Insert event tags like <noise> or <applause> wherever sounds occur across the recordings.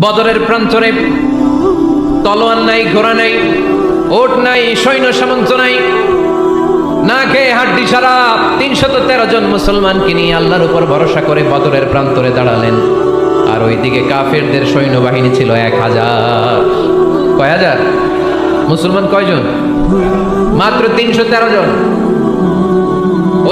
বদরের প্রান্তরে তলোয়ার নাই, ঘোড়া নাই, ওট নাই, সৈন্য সামন্ত নাই। না খেয়ে হাড্ডি সারা তিনশত তেরো জন মুসলমানকে নিয়ে আল্লাহর উপর ভরসা করে বদরের প্রান্তরে দাঁড়ালেন। আর ওইদিকে কাফেরদের সৈন্যবাহিনী ছিল এক হাজার। কয় হাজার? মুসলমান কয়জন? মাত্র তিনশো তেরো জন।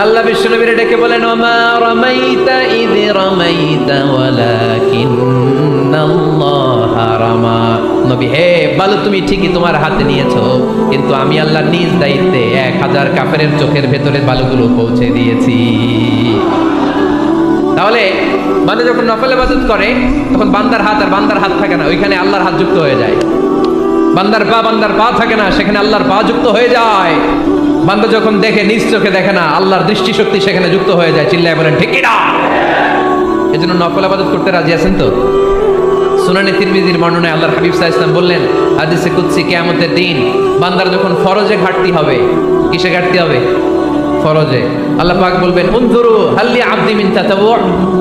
আল্লাহ বিশ্বনবীরে ডেকে বলেন তুমি ঠিকই তোমার হাতে নিয়েছো, কিন্তু আমি আল্লাহ নিজ দায়িত্বে এক হাজার চোখের বালুগুলো পৌঁছে দিয়েছি। তাহলে মানে যখন নফল ইবাদত করে, তখন বান্দার হাত আর বান্দার হাত থাকে না, ওইখানে আল্লাহর হাত যুক্ত হয়ে যায়। বান্দার পা বান্দার পা থাকে না, সেখানে আল্লাহর পা যুক্ত হয়ে যায়। বান্দা যখন দেখে, নিজ চোখে দেখে না, আল্লাহর দৃষ্টিশক্তি সেখানে যুক্ত হয়ে যায়, চিল্লায় বলেন, ঠিক না এই জন্য নকল আবাদত করতে রাজি আছেন তো? সুনানি তিরমিজির বর্ণনায় আল্লাহর হাবিব সাহা ইসলাম বললেন, হাদিসে কুৎসি কেয়ামতের দিন বান্দার যখন ফরজে ঘাটতি হবে, কিসে ঘাটতি হবে? ফরজে। আল্লাহ পাক বলবেন, উনজুরু হাল্লি আব্দি মিন তাতাবু।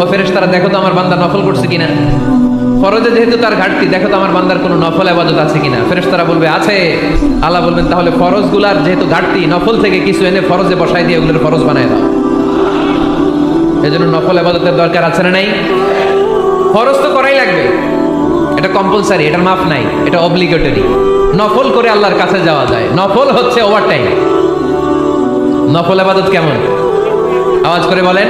ও ফেরেশতারা, দেখো তো আমার বান্দা নফল করছে কিনা? ফরজে যেহেতু তার ঘাটতি, দেখো তো আমার বান্দার কোনো নফল আবাদত আছে কিনা। ফেরেশতারা বলবে, আছে। আল্লাহ বলবেন, তাহলে ফরজগুলার যেহেতু ঘাটতি, নফল থেকে কিছু এনে ফরজে বসাই দিয়ে ওগুলোর ফরজ বানায় দাও। এজন্য নফল আবাদতের দরকার আছে না নাই? ফরজ তো করাই লাগবে। এটা কম্পালসারি এটার মাফ নাই, এটা অব্লিগেটরি নফল করে আল্লাহর কাছে যাওয়া যায়। নফল হচ্ছে ওভার টাইম নফল আবাদত কেমন? আওয়াজ করে বলেন।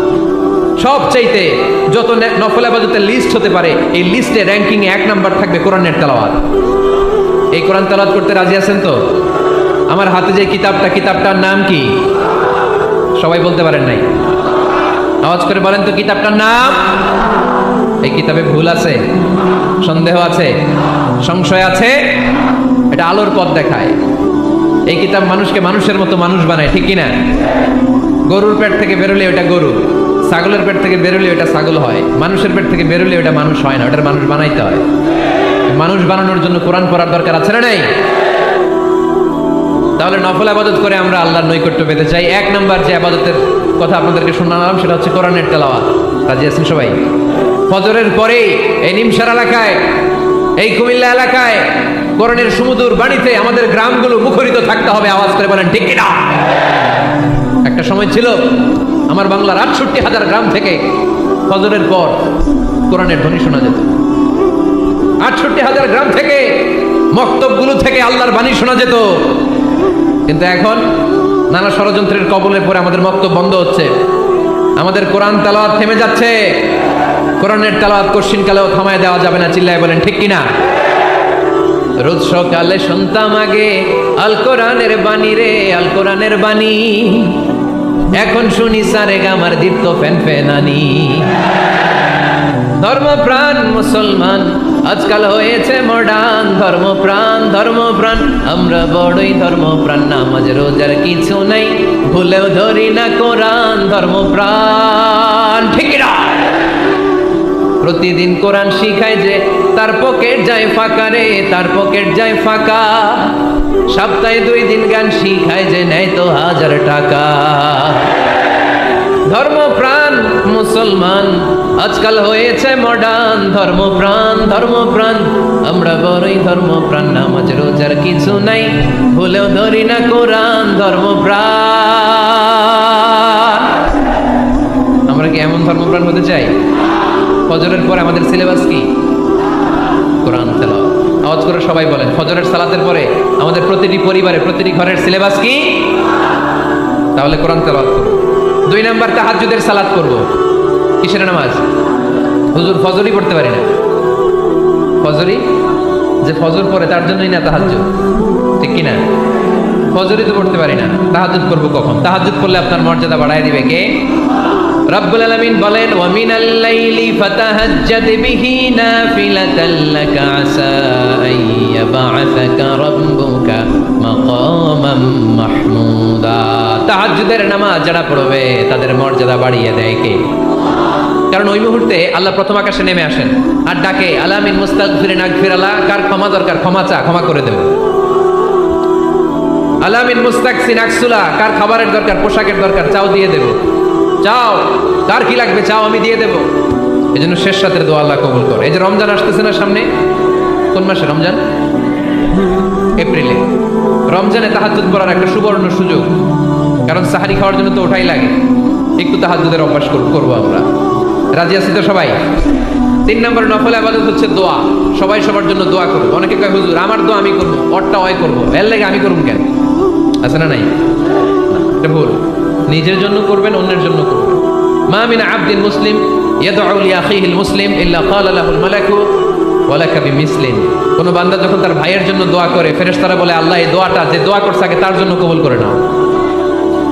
সব চাইতে যত নফল আবাদতের লিস্ট হতে পারে, এই লিস্টে র্যাঙ্কিং এক নাম্বার থাকবে কোরআনের তেলাওয়াত। এই কোরআন তেলাওয়াত করতে রাজি আছেন তো? আমার হাতে যে কিতাবটা, কিতাবটার নাম কি? সবাই বলতে পারেন নাই। আওয়াজ করে বলেন তো কিতাবটার নাম। এই কিতাবে ভুল আছে, সন্দেহ আছে, সংশয় আছে, এটা আলোর পথ দেখায়। এই কিতাব মানুষকে মানুষের মতো মানুষ বানায়, ঠিক কিনা? গরুর পেট থেকে বেরোলে ওটা গরু। ছাগলের পেট থেকে বেরোলে ওটা ছাগল হয়। মানুষের পেট থেকে বেরোলে ওটা মানুষ হয় না ওটার মানুষ বানাইতে হয়। মানুষ বানানোর জন্য কোরআন পড়ার দরকার আছে না নাই? তাহলে নফল আবাদত করে আমরা আল্লাহর নৈকট্য পেতে চাই। এক নাম্বার যে আবাদতের কথা আপনাদেরকে শোনালাম, সেটা হচ্ছে কোরআনের তেলাওয়াত। রাজি আছেন সবাই? ফজরের পরে এই নিমসার এলাকায়, এই কুমিল্লা এলাকায়, কোরআনের সুমধুর বাড়িতে আমাদের গ্রামগুলো মুখরিত থাকতে হবে, আওয়াজ করে বলেন, ঠিক একটা সময় ছিল আমার বাংলার আটষট্টি হাজার গ্রাম থেকে ফজরের পর কোরআনের ধ্বনি শোনা যেত। আটষট্টি হাজার গ্রাম থেকে মক্তবগুলো থেকে আল্লাহর বাণী শোনা যেত। কিন্তু এখন নানা ষড়যন্ত্রের কবলে পরে আমাদের মক্তব বন্ধ হচ্ছে। আমাদের কোরআন তালাওয়াত থেমে যাচ্ছে। কোরআনের তালাওয়াত কশিন কালেও থামায় দেওয়া যাবে না, চিল্লায় বলেন, ঠিক কিনা? রোজ সকালে শুনতাম আগে, আল কোরআনের বাণী রে, আল কোরআনের বাণী। <laughs> এখন শুনি সারে গামার দীপ্ত ফ্যান ফ্যানানি ধর্মপ্রাণ মুসলমান, আজকাল হয়েছে মডার্ন ধর্মপ্রাণ ধর্মপ্রাণ। আমরা বড়ই ধর্মপ্রাণ, নামাজ, রোজার কিছু নাই। ভুলেও ধরি না কোরআন, ধর্মপ্রাণ। ঠিক না প্রতিদিন কোরআন শিখায় যে, তার পকেট যায় ফাঁকা রে, তার পকেট যায় ফাঁকা। সপ্তাহে দুই দিন গান শিখায় যে, নেয় তো হাজার টাকা। ধর্মপ্রাণ মুসলমান, আজকাল হয়েছে মডার্ন ধর্মপ্রাণ ধর্মপ্রাণ, আমরা বড়ই ধর্মপ্রাণ, নামাজ, রোজার কিছু নাই, ভুলেও ধরি না কোরআন, ধর্মপ্রাণ। আমরা কি এমন ধর্মপ্রাণ হতে চাই? ফজরের পরে আমাদের সিলেবাস কি? কোরআন আওয়াজ করে সবাই বলেন, ফজরের সালাতের পরে আমাদের প্রতিটি পরিবারে, প্রতিটি ঘরের সিলেবাস কি? তাহলে কোরআন তেলাওয়াত দুই নাম্বার তাহাজ্জুদের সালাত করব। কিসের নামাজ? হুজুর ফজরই পড়তে পারি না। ফজরই? যে ফজর পড়ে তার জন্যই না তাহাজ্জুদ। ঠিক কি না ফজরই তো পড়তে পারি না। তাহাজ্জুদ করব কখন? তাহাজ্জুদ করলে আপনার মর্যাদা বাড়ায় দিবে কে? রব্বুল বলেন নামাজ যারা পড়বে, তাদের মর্যাদা বাড়িয়ে দেয় কে? কারণ ওই মুহূর্তে আল্লাহ প্রথম আকাশে নেমে আসেন আর ডাকে আলামিন মুস্তাগফিরিন আগফিরালা কার ক্ষমা দরকার? ক্ষমা চা, ক্ষমা করে দেব। আলামিন মুস্তাকসিন আকসুলা কার খাবারের দরকার? পোশাকের দরকার? চাও দিয়ে দেব। চাও কার কি লাগবে? চাও আমি দিয়ে দেব। এই জন্য শেষ রাতের দোয়া আল্লাহ কবুল করে। এই যে রমজান আসতেছে না সামনে? কোন মাসে রমজান? এপ্রিলে। রমজানে তাহাজুদ পড়ার একটা সুবর্ণ সুযোগ। কারণ সাহারি খাওয়ার জন্য তো ওটাই লাগে। একটু তাহাজুদের অভ্যাস কর- করব আমরা। রাজি আছি তো সবাই? তিন নম্বর নফল আবাদত হচ্ছে দোয়া। সবাই সবার জন্য দোয়া করব। অনেকে কয়, হুজুর, আমার দোয়া আমি করব অটটা ওয়াই করব। এর লাগে আমি করব কেন? আছে না নাই? এটা ভুল। নিজের জন্য করবেন, অন্যের জন্য করবেন। মা মিন আবদিন মুসলিম ইয়াদউ মুসলিম, ইল্লা ক্বালা মালাকু ওয়ালাকা বিমিসলিন। কোন বান্দা যখন তার ভাইয়ের জন্য দোয়া করে, ফেরেশতারা বলে, আল্লাহ, এই দোয়াটা যে দোয়া করছে, আগে তার জন্য কবুল করে নাও।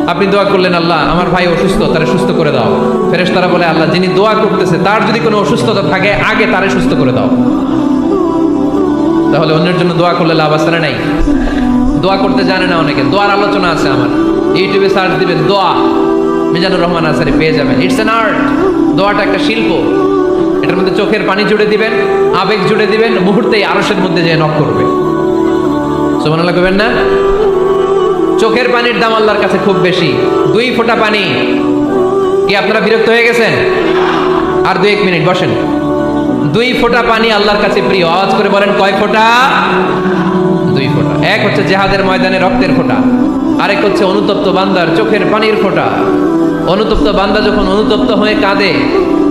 আপনি দোয়া করলেন, আল্লাহ, আমার ভাই অসুস্থ, তারে সুস্থ করে দাও। ফেরেশতারা বলে, আল্লাহ, যিনি দোয়া করতেছে, তার যদি কোনো অসুস্থতা থাকে, আগে তারে সুস্থ করে দাও। তাহলে অন্যের জন্য দোয়া করলে লাভ না নাই? দোয়া করতে জানে না অনেকে। দোয়ার আলোচনা আছে আমার। ইউটিউবে সার্চ দিবেন, দোয়া। মিজানুর রহমান আসারি পেয়ে যাবেন। ইটস এন আর্ট দোয়াটা একটা শিল্প। এটার মধ্যে চোখের পানি জুড়ে দিবেন, আবেগ জুড়ে দিবেন, মুহূর্তেই আরসের মধ্যে যে নক করবে। সুবহানাল্লাহ করবেন না? চোখের পানির দাম আল্লাহর কাছে খুব বেশি। দুই ফোঁটা পানি। কি আপনারা বিরক্ত হয়ে গেছেন? আর দুই এক মিনিট, বসেন। দুই ফোঁটা পানি আল্লাহর কাছে প্রিয়। আওয়াজ করে বলেন, কয় ফোঁটা? দুই ফোঁটা। এক হচ্ছে জেহাদের ময়দানে রক্তের ফোঁটা। আরেক হচ্ছে অনুতপ্ত বান্দার চোখের পানির ফোঁটা। অনুতপ্ত বান্দা যখন অনুতপ্ত হয়ে কাঁদে,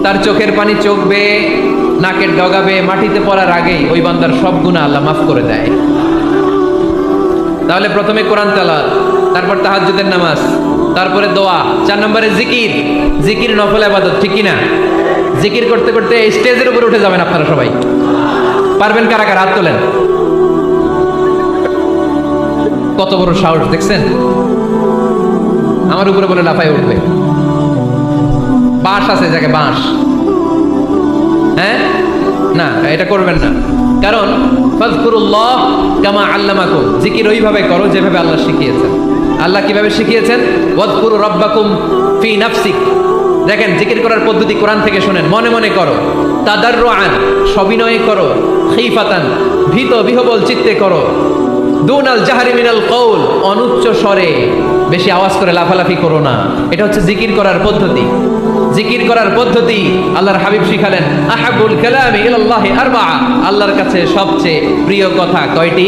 তার চোখের পানি চোখ বেয়ে নাকের ডগাবে, মাটিতে পড়ার আগেই ওই বান্দার সব গুণা আল্লাহ মাফ করে দেয়। তাহলে প্রথমে কোরআন তালাত তারপর তাহাজ্জুদের নামাজ, তারপরে দোয়া, চার নম্বরে জিকির। জিকির নফল আবাদত, ঠিক না জিকির করতে করতে স্টেজের উপরে উঠে যাবেন আপনারা সবাই। পারবেন কারা কারা? হাত তোলেন। কত বড় সাহস, দেখছেন? আমার উপরে বলে লাফাই উঠবে। বাঁশ আছে যাকে বাঁশ। হ্যাঁ? না, এটা করবেন না। কারণ, ফাজকুরুল্লাহ কামা জিকির ওইভাবে করো যেভাবে আল্লাহ শিখিয়েছেন। আল্লাহ কীভাবে শিখিয়েছেন? ওয়াজকুরু রাব্বাকুম ফি নাফসিক। দেখেন, জিকির করার পদ্ধতি কোরআন থেকে শুনেন। মনে মনে করো। তাদার তাদাররুআন, সবিনয়ে করো। খিফাতান, ভীত, বিহবল চিত্তে করো। দুনাল জাহারি মিনাল কৌল, অনুচ্চ স্বরে বেশি আওয়াজ করে লাফালাফি করো না। এটা হচ্ছে জিকির করার পদ্ধতি। জিকির করার পদ্ধতি আল্লাহর হাবিব শিখালেন, আহাবুল কালামি ইলাল্লাহি আরবা আল্লাহর কাছে সবচেয়ে প্রিয় কথা কয়টি?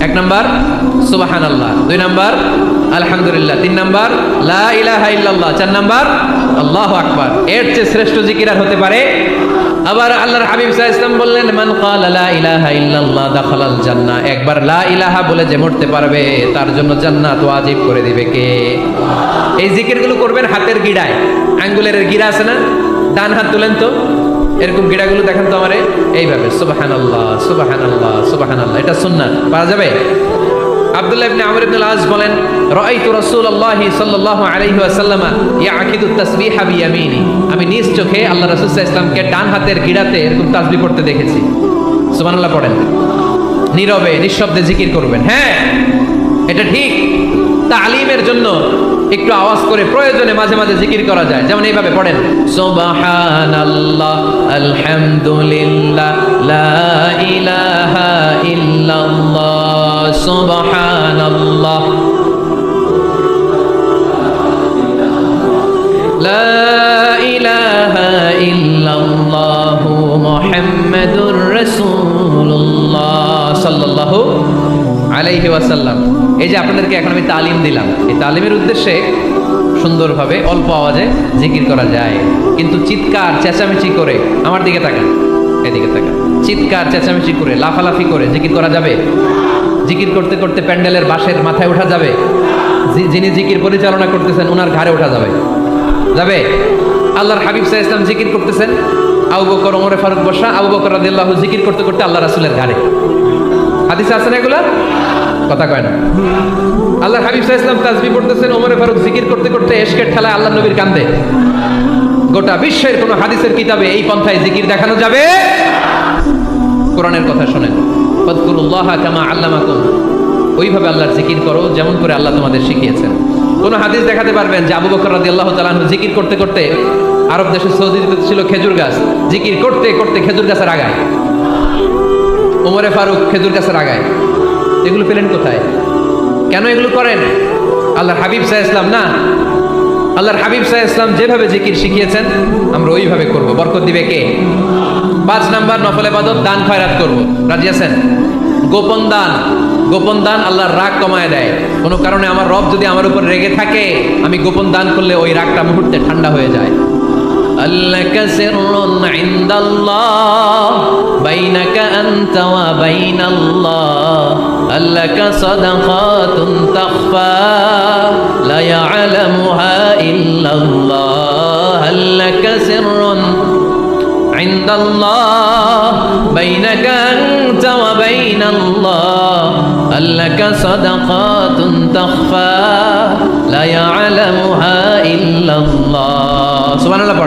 এক নাম্বার সুবাহান আল্লাহ দুই নাম্বার, আলহামদুলিল্লাহ। তিন নাম্বার, লা ইলাহা ইল্লাল্লাহ। চার নাম্বার, আল্লাহু আকবার। এর চেয়ে শ্রেষ্ঠ জিকির আর হতে পারে আবার আল্লাহর হাবিব আলাইহি বললেন, মান ক্বালা লা ইলাহা ইল্লাল্লাহ দাখালাল জান্নাহ। একবার লা ইলাহা বলে যে মরতে পারবে, তার জন্য জান্নাত ওয়াজিব করে দিবে কে? এই জিকিরগুলো করবেন হাতের গিড়ায়। আঙ্গুলের গিরা আছে না? ডান হাত তুলেন তো। এরকম গিড়াগুলো দেখেন তো আমারে। এইভাবে সুবাহান আল্লাহ সুবাহান আল্লাহ সুবাহান আল্লাহ এটা সুন্নাত। পারা যাবে? আব্দুল্লাহ ইবনে বলেন, রাআইতু রাসূলুল্লাহ সাল্লাল্লাহু আলাইহি ওয়াসাল্লাম আমি নিজ চোখে আল্লাহ রাসূল সাল্লাল্লাহু ডান হাতের গিড়াতে এরকম তাসবিহ করতে দেখেছি। সুবহানাল্লাহ পড়েন। নীরবে, নিঃশব্দে জিকির করবেন। হ্যাঁ এটা ঠিক। তালিমের জন্য একটু আওয়াজ করে প্রয়োজনে মাঝে মাঝে জিকির করা যায়। যেমন এইভাবে পড়েন, সুবহানাল্লাহ, আলহামদুলিল্লাহ, লা ইলাহা ইল্লাল্লাহ। সুবহানাল্লাহ لا إله إلا الله محمد رسول الله صلى الله عليه وسلم এই যে আপনাদেরকে এখন আমি তালিম দিলাম এই তালিমের উদ্দেশ্যে সুন্দরভাবে অল্প আওয়াজে জিকির করা যায় কিন্তু চিৎকার চেঁচামেচি করে আমার দিকে তাকান এদিকে তাকান চিৎকার চেঁচামেচি করে লাফালাফি করে জিকির করা যাবে জিকির করতে করতে প্যান্ডেলের বাঁশের মাথায় ওঠা যাবে। যিনি জিকির পরিচালনা করতেছেন ওনার ঘাড়ে ওঠা যাবে। যাবে? আল্লাহর হাবিব সাহা ইসলাম জিকির করতেছেন। আবু বকর, ওমরে, ফারুক বসা আবু বকর রাদিয়াল্লাহু জিকির করতে করতে আল্লাহ রাসূলের ঘাড়ে। হাদিসে আছে না কথা কয় না। আল্লাহর হাবিব সাহা ইসলাম তাজবি পড়তেছেন, ওমরে, ফারুক জিকির করতে করতে এশকের ঠেলায় আল্লাহ নবীর কান্দে। গোটা বিশ্বের কোনো হাদিসের কিতাবে এই পন্থায় জিকির দেখানো যাবে? কোরআনের কথা শোনেন। ওইভাবে আল্লাহর জিকির করো, যেমন করে আল্লাহ তোমাদের শিখিয়েছেন। কোন হাদিস দেখাতে পারবেন যে আবু বকর রাদিয়াল্লাহু তাআলা আনহু জিকির করতে করতে আরব দেশে সৌদিতে ছিল খেজুর গাছ। জিকির করতে করতে খেজুর গাছের আগায়। ওমরে ফারুক খেজুর গাছের আগায়। এগুলো পেলেন কোথায়? কেন এগুলো করেন? আল্লাহর হাবিব সাহা ইসলাম না। আল্লাহর হাবিব সাহা ইসলাম যেভাবে জিকির শিখিয়েছেন, আমরা ওইভাবে করব। বরকত দিবে কে? পাঁচ নাম্বার নফল এবাদত দান খয়রাত করব রাজি আছেন গোপন দান গোপন দান আল্লাহর রাগ কমায় দেয় কোনো কারণে আমার রব যদি আমার উপর রেগে থাকে আমি গোপন দান করলে ওই রাগটা মুহূর্তে ঠান্ডা হয়ে যায় لك سر عند الله بينك أنت وبين الله لك صدقات عند الله بينك أنت وبين الله هل لك صدقات تخفى لا يعلمها إلا الله سبحان الله